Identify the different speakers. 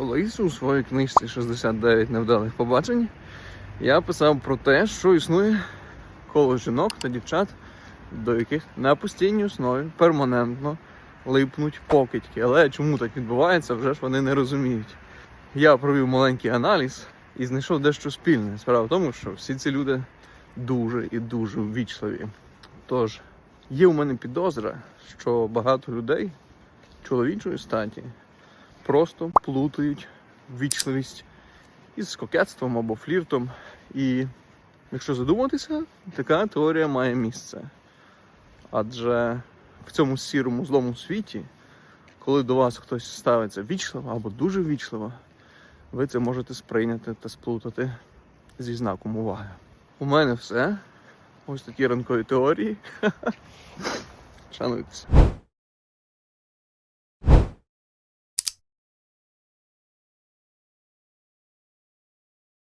Speaker 1: Колись у своїй книжці 69 невдалих побачень я писав про те, що існує коло жінок та дівчат, до яких на постійній основі перманентно липнуть покидьки. Але чому так відбувається, вже ж вони не розуміють. Я провів маленький аналіз і знайшов дещо спільне. Справа в тому, що всі ці люди дуже і дуже ввічливі. Тож, є у мене підозра, що багато людей чоловічої статі просто плутають ввічливість із кокетством або фліртом. І якщо задуматися, така теорія має місце. Адже в цьому сірому злому світі, коли до вас хтось ставиться вічливо або дуже вічливо, ви це можете сприйняти та сплутати зі знаком уваги. У мене все. Ось такі ранкові теорії. Шануйтеся.